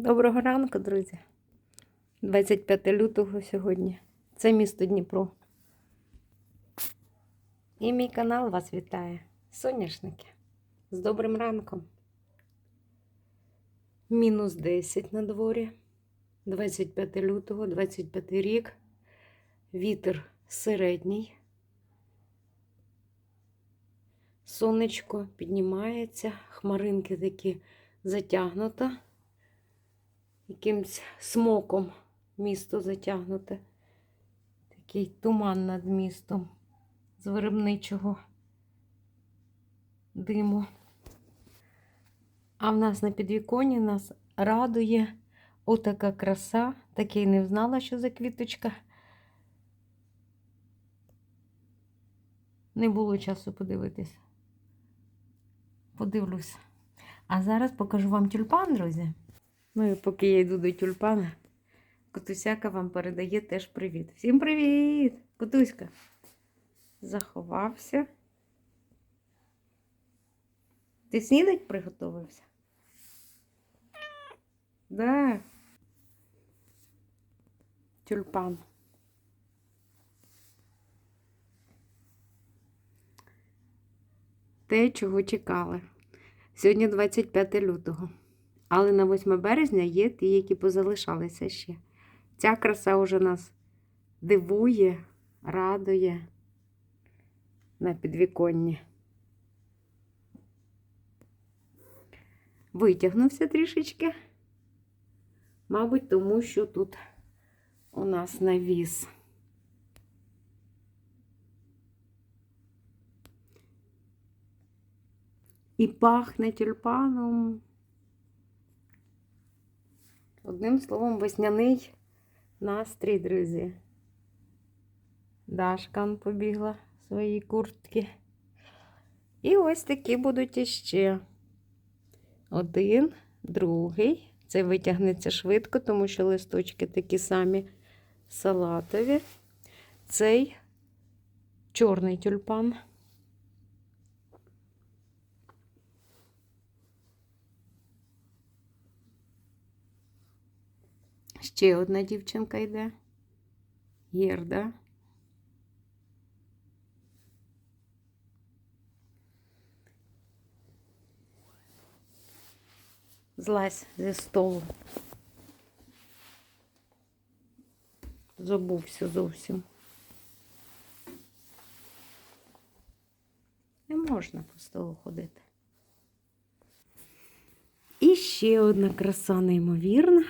Доброго ранку, друзі. 25 лютого сьогодні. Це місто Дніпро. І мій канал вас вітає. Соняшники. З добрим ранком. Мінус 10 на дворі. 25 лютого, 25 рік. Вітер середній. Сонечко піднімається, хмаринки такі затягнуто якимсь смоком місто затягнуте. Такий туман над містом з виробничого диму. А в нас на підвіконі нас радує отака краса. Такий не знала, що за квіточка. Не було часу подивитись. Подивлюсь. А зараз покажу вам тюльпан, друзі. Ну і поки я йду до тюльпана, Котусяка вам передає теж привіт. Всім привіт! Котуська. Заховався. Ти снідать приготувався? Да. Тюльпан. Те, чого чекали. Сьогодні 25 лютого. Але на 8 березня є ті, які позалишалися ще. Ця краса вже нас дивує, радує на підвіконні. Витягнувся трішечки. Мабуть, тому що тут у нас навіс. І пахне тюльпаном. Одним словом, весняний настрій, друзі. Дашка он побігла свої куртки. І ось такі будуть іще. Один, другий. Це витягнеться швидко, тому що листочки такі самі салатові. Цей чорний тюльпан. Ще одна дівчинка йде. Єрда. Злазь зі столу. Забувся зовсім. Не можна по столу ходити. І ще одна краса неймовірна.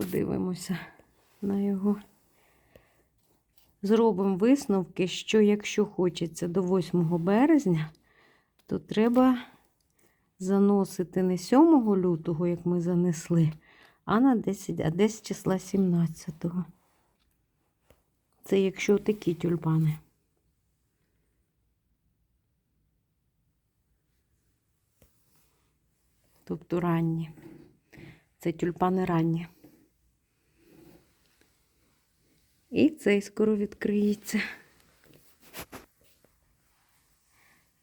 Подивимося на його. Зробимо висновки, що якщо хочеться до 8 березня, то треба заносити не 7 лютого, як ми занесли, а на 10, а десь числа 17-го. Це якщо такі тюльпани. Тобто ранні. Це тюльпани ранні. І цей скоро відкриється.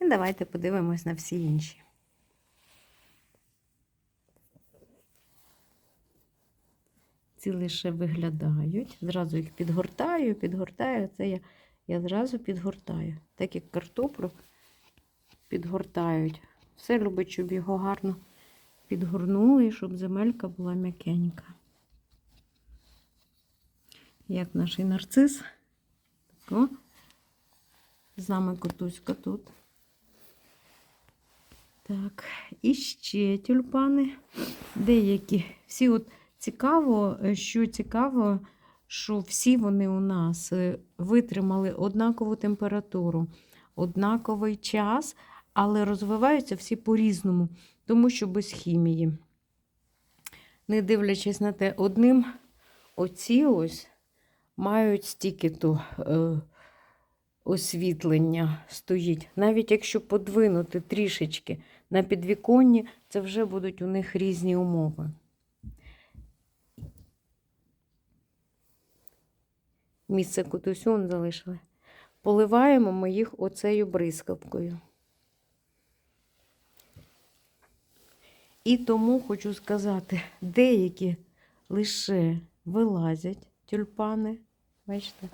І давайте подивимось на всі інші. Ці лише виглядають. Зразу їх підгортаю, підгортаю. Це я, я зразу підгортаю. Так як картоплю підгортають. Все любить, щоб його гарно підгорнули, щоб земелька була м'якенька. Як наш нарцис. О, з котуська тут. Так, і ще тюльпани. Деякі. Всі от цікаво, що цікаво, що всі вони у нас е, витримали однакову температуру, однаковий час, але розвиваються всі по-різному, тому що без хімії. Не дивлячись на те, одним оці ось мають стільки-то е, освітлення стоїть. Навіть якщо подвинути трішечки на підвіконні, це вже будуть у них різні умови. Місце кудись он залишили. Поливаємо ми їх оцею бризкавкою. І тому хочу сказати, деякі лише вилазять тюльпани, бачите?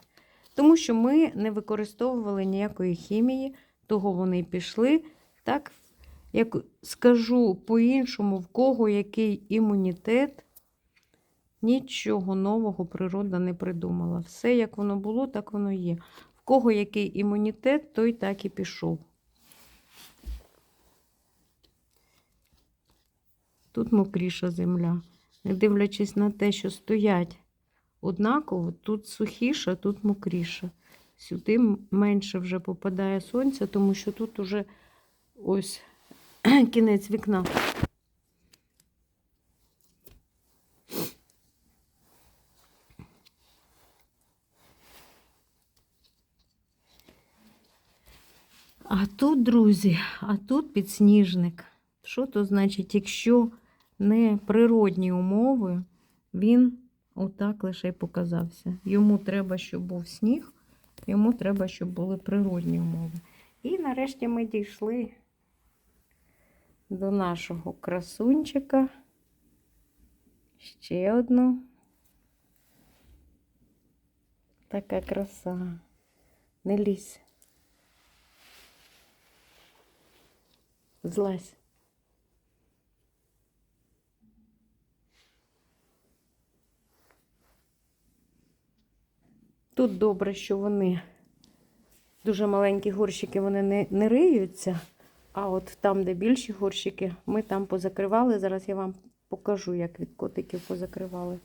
Тому що ми не використовували ніякої хімії, того вони пішли. Так, як скажу по-іншому, в кого який імунітет, нічого нового природа не придумала. Все, як воно було, так воно є. В кого який імунітет, той так і пішов. Тут мокріша земля. Не дивлячись на те, що стоять однаково, тут сухіша, тут мокріша. Сюди менше вже попадає сонця, тому що тут уже ось кінець вікна. А тут, друзі, а тут підсніжник. Що то значить, якщо не природні умови, він отак лише й показався. Йому треба, щоб був сніг, йому треба, щоб були природні умови. І нарешті ми дійшли до нашого красунчика. Ще одну. Така краса. Не лізь. Злазь. Тут добре, що вони дуже маленькі горщики, вони не, не риються. А от там, де більші горщики, ми там позакривали. Зараз я вам покажу, як від котиків позакривали.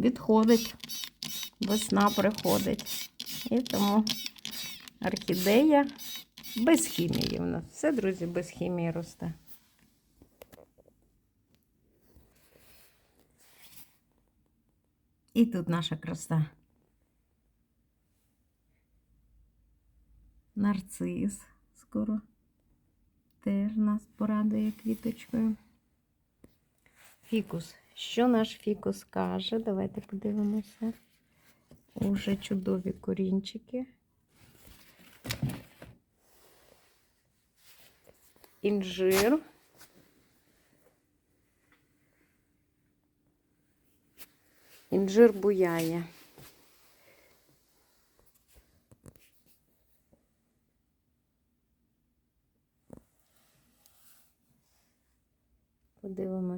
Відходить, весна приходить. І тому орхідея без хімії в нас. Все, друзі, без хімії росте. І тут наша краса. Нарцис скоро теж нас порадує квіточкою. Фікус. Що наш фікус каже? Давайте подивимося. Уже чудові корінчики. Інжир. Інжир буяє.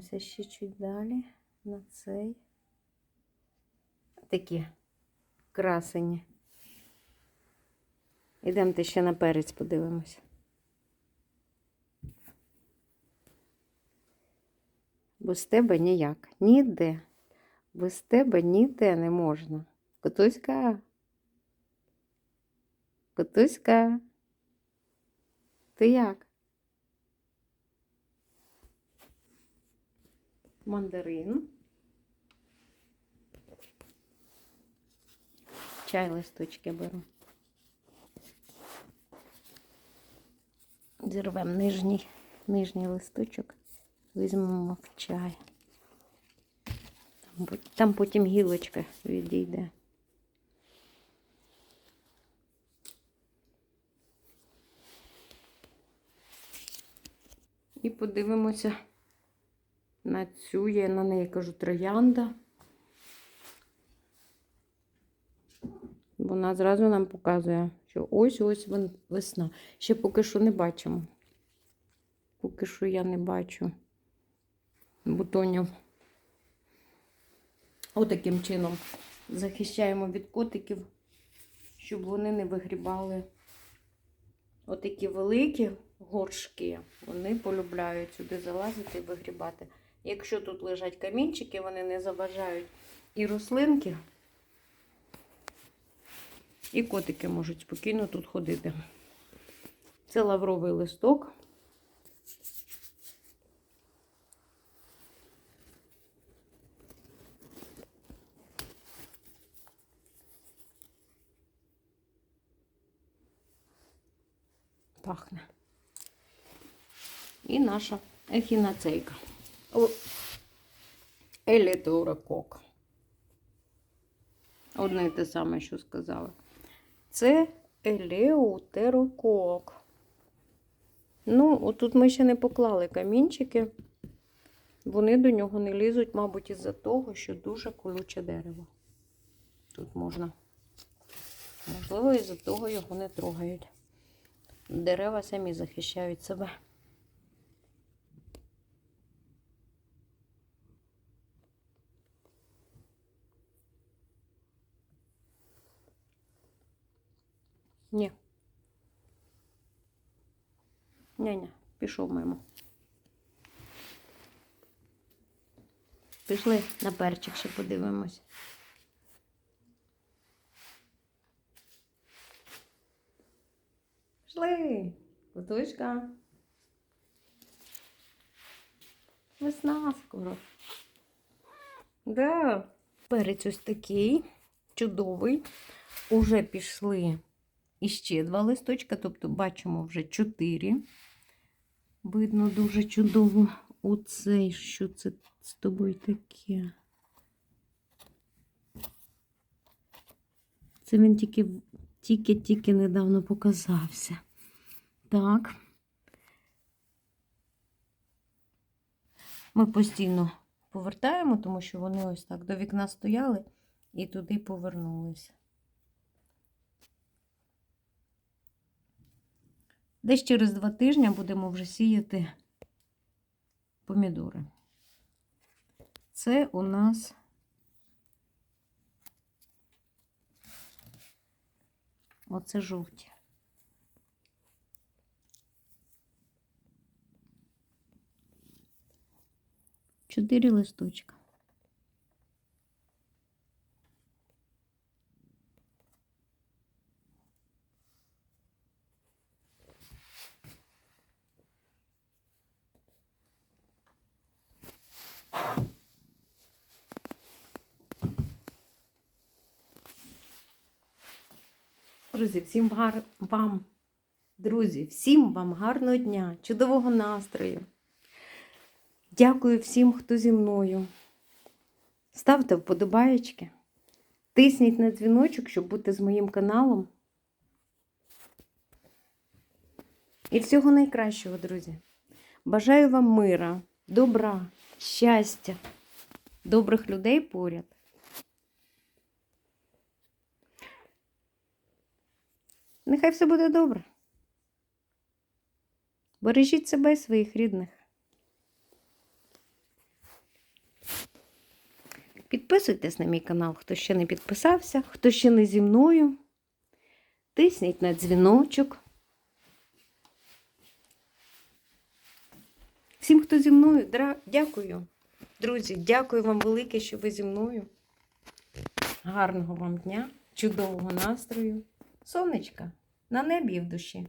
Подивимося ще чуть далі на цей. Такі красені. Ідемте ще на перець подивимося. Без тебе ніяк. Ніде. Без тебе ніде не можна. Котуська. Котуська. Ти як? Мандарин. Чай листочки беру. Зірвемо нижній, нижній листочок, візьмемо в чай. Там, потім гілочка відійде. І подивимося на цю, я на неї кажу троянда. Вона зразу нам показує, що ось-ось весна. Ще поки що не бачимо. Поки що я не бачу бутонів. Отаким чином захищаємо від котиків, щоб вони не вигрібали отакі великі горшки, вони полюбляють сюди залазити і вигрібати. Якщо тут лежать камінчики, вони не заважають і рослинки, і котики можуть спокійно тут ходити. Це лавровий листок. Пахне. І наша ехінацейка. О, Еліторокок. Одне і те саме, що сказала. Це елеутерокок. Ну, отут ми ще не поклали камінчики. Вони до нього не лізуть, мабуть, із-за того, що дуже колюче дерево. Тут можна. Можливо, із-за того його не трогають. Дерева самі захищають себе. Ні. Ня-ня, пішов мимо. Пішли на перчик ще подивимось. Пішли, котушка. Весна скоро. Да. Перець ось такий чудовий. Уже пішли іще два листочка, тобто бачимо вже чотири. Видно дуже чудово. Оцей, що це з тобою таке? Це він тільки тільки-тільки недавно показався. Так. Ми постійно повертаємо, тому що вони ось так до вікна стояли і туди повернулися. Десь через два тижні будемо вже сіяти помідори. Це у нас оце жовті. Чотири листочка. Друзі, всім гар... вам, друзі, всім вам гарного дня, чудового настрою. Дякую всім, хто зі мною. Ставте вподобаєчки, тисніть на дзвіночок, щоб бути з моїм каналом. І всього найкращого, друзі. Бажаю вам мира, добра, щастя, добрих людей поряд. Нехай все буде добре. Бережіть себе і своїх рідних. Підписуйтесь на мій канал, хто ще не підписався, хто ще не зі мною. Тисніть на дзвіночок. Всім, хто зі мною, дякую. Друзі, дякую вам велике, що ви зі мною. Гарного вам дня, чудового настрою, сонечка на небі і в душі.